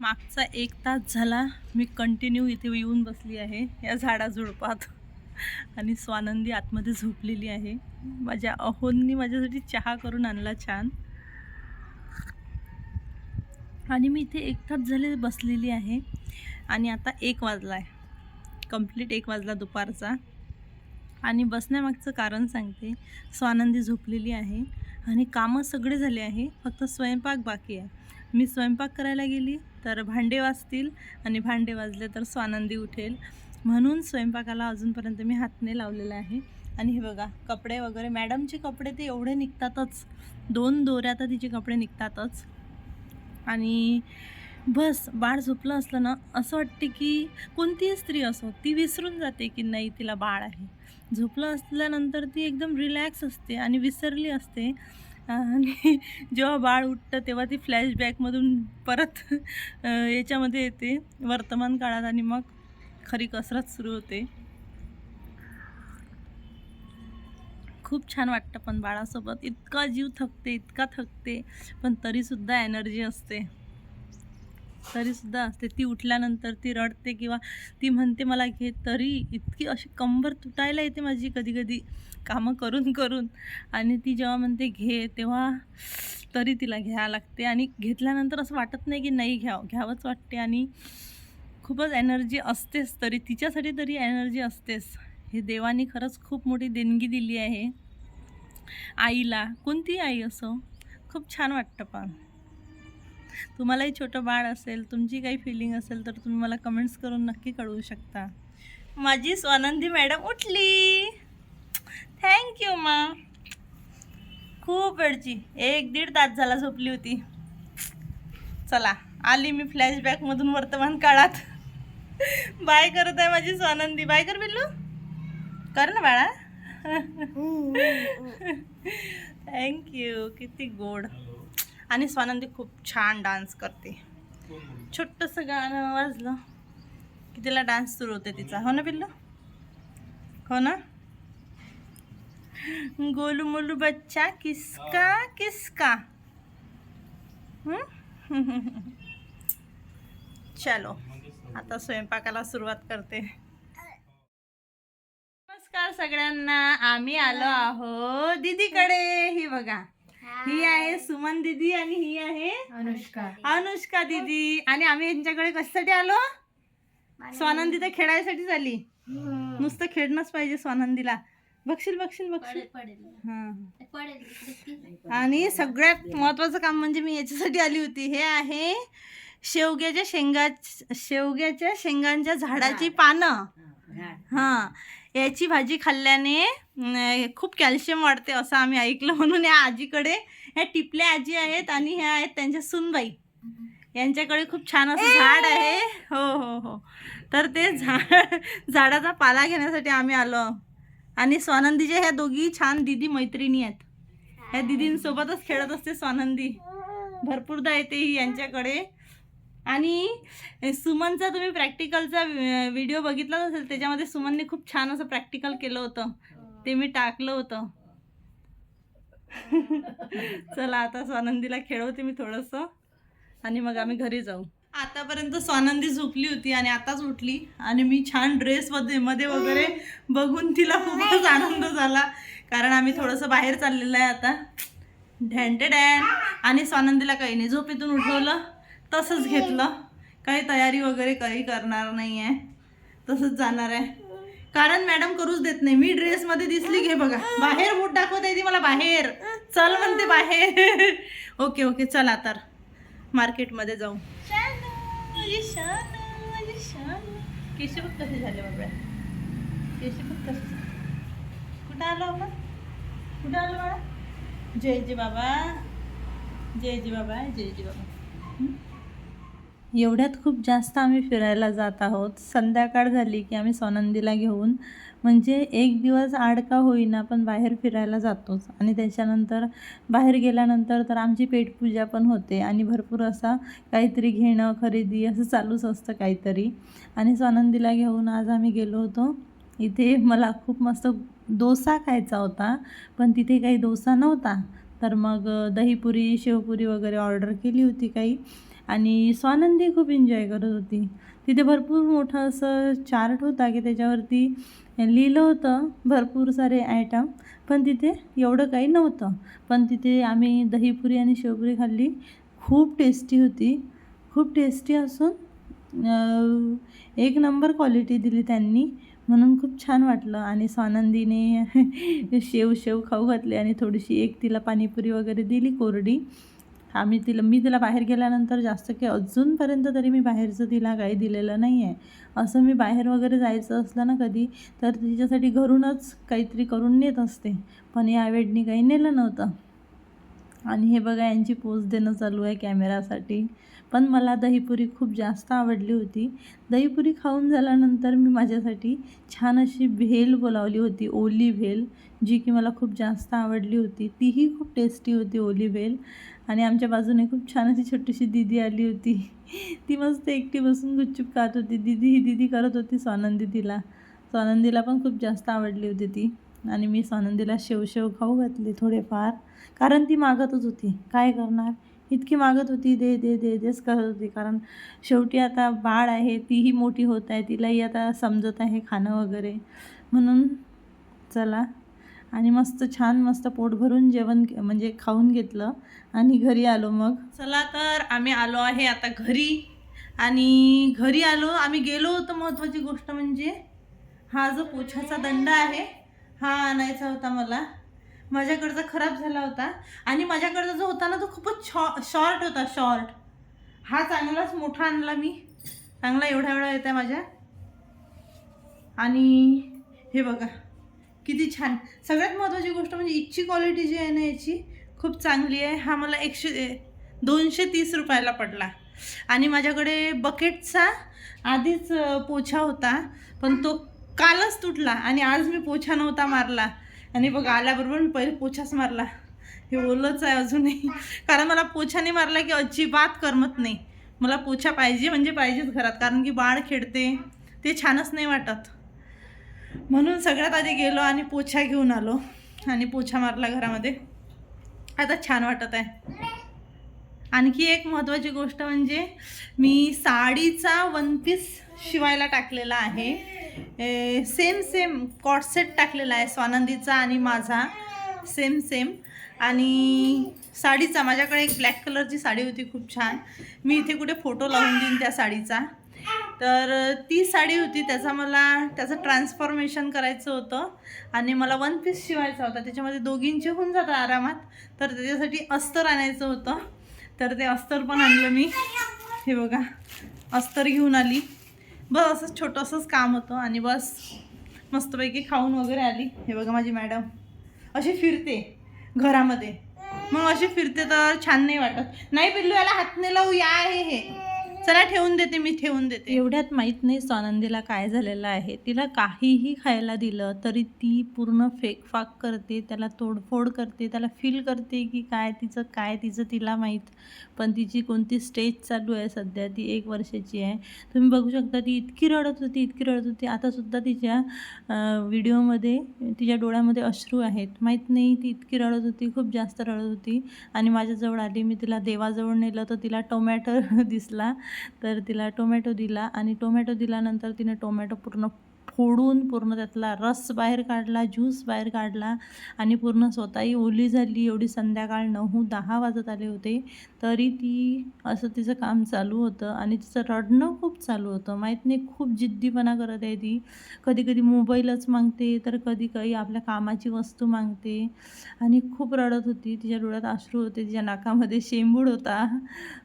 मागचा एक तास झाला मी कंटिन्यू इथे येऊन बसली आहे या झाडाझुडपात. आणि स्वानंदी आतमध्ये झोपलेली आहे. माझ्या अहोंनी माझ्यासाठी चहा करून आणला छान. आणि मी इथे एक तास झाले बसलेली आहे. आणि आता एक वाजला आहे कंप्लीट एक वाजला दुपारचा. आणि बसण्यामागचं कारण सांगते. स्वानंदी झोपलेली आहे. आणि कामं सगळे झाले आहे. फक्त स्वयंपाक बाकी आहे. मी स्वयंपाक करायला गेली. तर भांडे वाजतील आणि भांडे वाजले तर स्वानंदी उठेल. म्हणून स्वयंपाकाला अजूनपर्यंत मी हात नाही लावलेला आहे. आणि हे बघा कपडे वगैरे. मॅडमचे कपडे ते एवढे निघतातच. दोन दोऱ्या तर तिचे कपडे निघतातच. आणि बस बाळ झोपलं असलं ना असं वाटते की कोणतीही स्त्री असो ती विसरून जाते की नाही तिला बाळ आहे. झोपलं असल्यानंतर ती एकदम रिलॅक्स असते आणि विसरली असते. आणि जेव्हा बाळ उठतं तेव्हा ती फ्लॅशबॅकमधून परत याच्यामध्ये येते. वर्तमान काळात आणि मग खरी कसरत सुरू होते. खूप छान वाटतं पण बाळासोबत. इतका जीव थकते इतका थकते पण तरीसुद्धा एनर्जी असते. तरीसुद्धा असते. ती उठल्यानंतर ती रडते किंवा ती म्हणते मला घे तरी. इतकी अशी कंबर तुटायला येते माझी कधी कधी कामं करून करून. आणि ती जेव्हा म्हणते घे तेव्हा तरी तिला घ्यावं लागते. आणि घेतल्यानंतर असं वाटत नाही की नाही घ्यावं. घ्यावंच वाटते आणि खूपच एनर्जी असतेच तरी तिच्यासाठी तरी एनर्जी असतेच. हे देवाने खरंच खूप मोठी देणगी दिली आहे. आईला. कोणतीही आई असो खूप छान वाटतं पण. तुम्हालाही छोटं बाळ असेल तुमची काही फिलिंग असेल तर तुम्ही मला कमेंट्स करून नक्की कळवू शकता. माझी स्वानंदी मॅडम उठली. थँक्यू मा खूप वेळची एक दीड तास झाला झोपली होती. चला आली मी फ्लॅशबॅकमधून वर्तमान काळात. बाय करत आहे माझी स्वानंदी. बाय कर बिल्लू. कर ना बाळा. थँक्यू किती गोड. आणि स्वानंदी खूप छान डान्स करते. छोटंसं गाणं वाजलं की तिला डान्स सुरू होते तिचा. हो ना पिल्लू? हो ना? गोलू मोलू बच्चा किसका किसका? चलो आता स्वयंपाकाला सुरुवात करते. नमस्कार सगळ्यांना. आम्ही आलो आहो दीदीकडे. ही बघा. ही आहे सुमन दीदी आणि ही आहे अनुष्का. अनुष्का दीदी. आणि आम्ही यांच्याकडे कशासाठी आलो? स्वानंदी तर खेळायसाठी झाली नुसतं खेळणंच पाहिजे स्वानंदीला. बघशील बघशील बघशील. हा. आणि सगळ्यात महत्वाचं काम म्हणजे मी याच्यासाठी आली होती. हे आहे शेवग्याच्या शेंगा शेवग्याच्या शेंगांच्या झाडाची पानं. हां. याची भाजी खाल्ल्याने खूप कॅल्शियम वाढते असं आम्ही ऐकलं. म्हणून या आजीकडे ह्या टिपल्या आजी आहेत आणि ह्या आहेत त्यांच्या सुनबाई. यांच्याकडे खूप छान असं झाड आहे. हो हो हो. तर ते झाड झाडाचा पाला घेण्यासाठी आम्ही आलो. आणि स्वानंदीच्या ह्या दोघी छान दिदी मैत्रिणी आहेत. ह्या दिदींसोबतच खेळत असते स्वानंदी. भरपूरदा येते ही यांच्याकडे. आणि सुमनचा तुम्ही प्रॅक्टिकलचा व्हिडिओ बघितलाच असेल त्याच्यामध्ये सुमनने खूप छान असं प्रॅक्टिकल केलं होतं. ते मी टाकलं होतं. चला आता स्वानंदीला खेळवते मी थोडंसं. आणि मग आम्ही घरी जाऊ. आतापर्यंत स्वानंदी झोपली होती आणि आताच उठली. आणि मी छान ड्रेस मध्ये मध्ये वगैरे बघून तिला खूपच आनंद झाला. कारण आम्ही थोडंसं बाहेर चाललेलं आहे आता. ढँटेड डॅन आणि स्वानंदीला काही नाही झोपेतून उठवलं. तसंच घेतलं. काही तयारी वगैरे काही करणार नाही आहे तसंच जाणार आहे. कारण मॅडम करूच देत नाही. मी ड्रेसमध्ये दिसली घे बघा. बाहेर बूट दाखवत ती मला बाहेर. चल म्हणते बाहेर. Okay okay. चला तर. मार्केटमध्ये जाऊ. केशी बघ कसे झाले बाबा. केशी बघ कसे कुठं आलो आपण? कुठं आलो बाळा? जय जय बाबा. जय जय बाबा जय जय बाबा एवढ्यात खूप जास्त आम्ही फिरायला जात आहोत. संध्याकाळ झाली की आम्ही सोनंदीला घेऊन. म्हणजे एक दिवस आड का होईना पण बाहेर फिरायला जातोच. आणि त्याच्यानंतर बाहेर गेल्यानंतर तर आमची पेटपूजा पण होते. आणि भरपूर असा काहीतरी घेणं खरेदी असं चालूच असतं काहीतरी. आणि सोनंदीला घेऊन आज आम्ही गेलो होतो. इथे मला खूप मस्त डोसा खायचा होता पण तिथे काही डोसा नव्हता. तर मग दहीपुरी शेवपुरी वगैरे ऑर्डर केली होती काही. आणि स्वानंदी खूप एन्जॉय करत होती. तिथे भरपूर मोठं असं चार्ट होता की त्याच्यावरती लिहिलं होतं भरपूर सारे आयटम पण तिथे एवढं काही नव्हतं. पण तिथे आम्ही दहीपुरी आणि शेवपुरी खाल्ली. खूप टेस्टी होती. खूप टेस्टी असून एक नंबर क्वालिटी दिली त्यांनी. म्हणून खूप छान वाटलं. आणि स्वानंदीने शेव शेव खाऊ घातले आणि थोडीशी एक तिला पाणीपुरी वगैरे दिली कोरडी. आम्ही तिला मी तिला बाहेर गेल्यानंतर जास्त की अजूनपर्यंत तरी मी बाहेरचं तिला काही दिलेलं नाही आहे असं मी बाहेर वगैरे जायचं असलं ना कधी तर तिच्यासाठी घरूनच काहीतरी करून नेत असते. पण या वेळनी काही नेलं नव्हतं. आणि हे बघा यांची पोच देणं चालू आहे कॅमेरासाठी. पण मला दहीपुरी खूप जास्त आवडली होती. दहीपुरी खाऊन झाल्यानंतर मी माझ्यासाठी छान अशी भेल बोलावली होती ओली भेल जी की मला खूप जास्त आवडली होती. तीही खूप टेस्टी होती ओली भेल. आणि आमच्या बाजूने खूप छान अशी छोटीशी दिदी आली होती. ती मस्त एकटी बसून गुपचूप खात होती. दिदी ही दिदी करत होती स्वानंदी तिला. स्वानंदीला पण खूप जास्त आवडली होती ती. आणि मी सानंदीला शेव शेव खाऊ घातले थोडेफार. कारण ती मागतच होती. काय करणार? इतकी मागत होती. दे दे दे देच करत होती. कारण शेवटी आता बाळ आहे तीही मोठी होत आहे. तिलाही आता समजत आहे खाणं वगैरे. म्हणून चला. आणि मस्त छान मस्त पोट भरून जेवण के- म्हणजे खाऊन घेतलं. आणि घरी आलो मग. चला तर आम्ही आलो आहे आता घरी. आणि घरी आलो. आम्ही गेलो होतो. महत्त्वाची गोष्ट म्हणजे हा जो पोछाचा दंड आहे हा आणायचा होता मला. माझ्याकडचा खराब झाला होता. आणि माझ्याकडचा जो होता ना तो खूपच शॉ शॉर्ट होता शॉर्ट. हा चांगलाच मोठा आणला मी. चांगला एवढा एवढा येत आहे माझ्या. आणि हे बघा किती छान. सगळ्यात महत्त्वाची गोष्ट म्हणजे इथची क्वालिटी जी आहे ना याची खूप चांगली आहे. हा मला एकशे दोनशे तीस रुपयाला पडला. आणि माझ्याकडे बकेटचा आधीच पोछा होता. पण तो कालच तुटला आणि आज मी पोछा नव्हता मारला. आणि बघ आल्याबरोबर मी पहिले पोछाच मारला. हे ओलंच आहे अजूनही. कारण मला पोछाने मारला की अजिबात करमत नाही. मला पोछा पाहिजे म्हणजे पाहिजेच घरात कारण की बाळ खेळते. ते छानच नाही वाटत. म्हणून सगळ्यात आधी गेलो आणि पोछा घेऊन आलो. आणि पोछा मारला घरामध्ये. आता छान वाटत आहे. आणखी एक महत्त्वाची गोष्ट म्हणजे मी साडीचा वन पीस शिवायला टाकलेला आहे. सेम सेम कॉटसेट टाकलेला आहे स्वानंदीचा आणि माझा. सेम सेम आणि साडीचा माझ्याकडे एक ब्लॅक कलरची साडी होती खूप छान. मी इथे कुठे फोटो लावून देईन त्या साडीचा. तर ती साडी होती त्याचा मला त्याचं ट्रान्सफॉर्मेशन करायचं होतं. आणि मला वन पीस शिवायचा होता. त्याच्यामध्ये दोघींचे होऊन जातं आरामात. तर त्याच्यासाठी अस्तर आणायचं होतं. तर ते अस्तर पण आणलं मी. हे बघा. अस्तर घेऊन आली. बस असंच छोटंसंच काम होतं आणि बस मस्तपैकी खाऊन वगैरे आली. हे बघा माझी मॅडम. अशी फिरते घरामध्ये. मग अशी फिरते तर छान नाही वाटत. नाही पिल्लू याला हात नाही लावू या आहे हे. चला ठेवून देते मी ठेवून देते. एवढ्यात माहीत नाही स्वानंदीला काय झालेलं आहे. तिला काहीही खायला दिलं तरी ती पूर्ण फेकफाक करते त्याला तोडफोड करते त्याला फील करते की काय तिचं काय तिचं तिला माहीत. पण तिची कोणती स्टेज चालू आहे सध्या ती एक वर्षाची आहे. तुम्ही बघू शकता ती इतकी रडत होती इतकी रडत होती. आतासुद्धा तिच्या व्हिडिओमध्ये तिच्या डोळ्यामध्ये अश्रू आहेत. माहीत नाही ती इतकी रडत होती खूप जास्त रडत होती. आणि माझ्याजवळ आली मी तिला देवाजवळ नेलं तर तिला टोमॅटो दिसला. तर तिला टोमॅटो दिला आणि टोमॅटो दिल्यानंतर तिने टोमॅटो पूर्ण फोडून पूर्ण त्यातला रस बाहेर काढला ज्यूस बाहेर काढला आणि पूर्ण स्वतःही ओली झाली. एवढी संध्याकाळ नऊ दहा वाजत आले होते. तरी ती असं तिचं काम चालू होतं आणि तिचं रडणं खूप चालू होतं. माहीत नाही खूप जिद्दीपणा करत आहे ती. कधी कधी मोबाईलच मागते तर कधी काही आपल्या कामाची वस्तू मागते. आणि खूप रडत होती. तिच्या डोळ्यात अश्रू होते. तिच्या नाकामध्ये शेंबूड होता.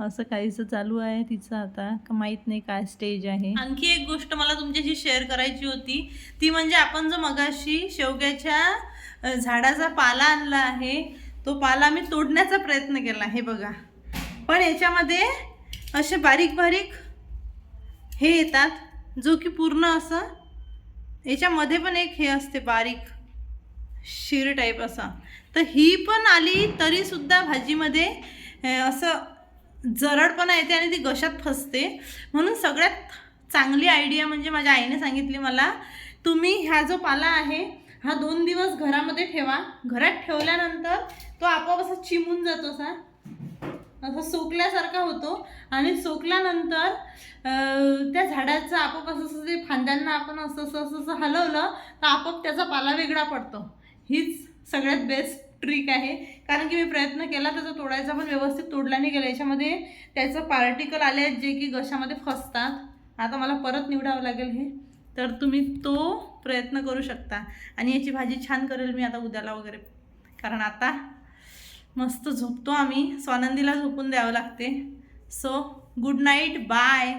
असं काहीसं चालू आहे तिचं आता. का माहीत नाही काय स्टेज आहे. आणखी एक गोष्ट मला तुमच्याशी शेअर करायची होती होती. ती म्हणजे आपण जो मगाशी शेवग्याच्या झाडाचा पाला आणला आहे तो पाला मी तोडण्याचा प्रयत्न केला. हे बघा. पण याच्यामध्ये असे बारीक बारीक हे येतात जो की पूर्ण असं याच्यामध्ये पण एक हे असते बारीक शिर टाईप असा. तर ही पण आली तरीसुद्धा भाजीमध्ये असं जरडपणा येते आणि ती गशात फसते. म्हणून सगळ्यात चांगली आयडिया म्हणजे माझ्या आईने सांगितली मला तुम्ही ह्या जो पाला आहे हा दोन दिवस घरामध्ये ठेवा. घरात ठेवल्यानंतर तो आपोआप असा चिमून जातो असा. असं सोकल्यासारखा होतो आणि सोकल्यानंतर त्या झाडाचं आपोआप असं असं ते फांद्यांना आपण असं असं असं असं हलवलं तर आपोआप त्याचा पाला वेगळा पडतो. हीच सगळ्यात बेस्ट ट्रिक आहे. कारण की मी प्रयत्न केला त्याचा तोडायचा पण व्यवस्थित तोडला नाही गेला. याच्यामध्ये त्याचं पार्टिकल आले आहेत जे की घशामध्ये फसतात. आता मला परत निवडावं लागेल हे. तर तुम्ही तो प्रयत्न करू शकता. आणि याची भाजी छान करेल मी आता उद्याला वगैरे. कारण आता मस्त झोपतो आम्ही. स्वानंदीला झोपून द्यावं लागते. So good night bye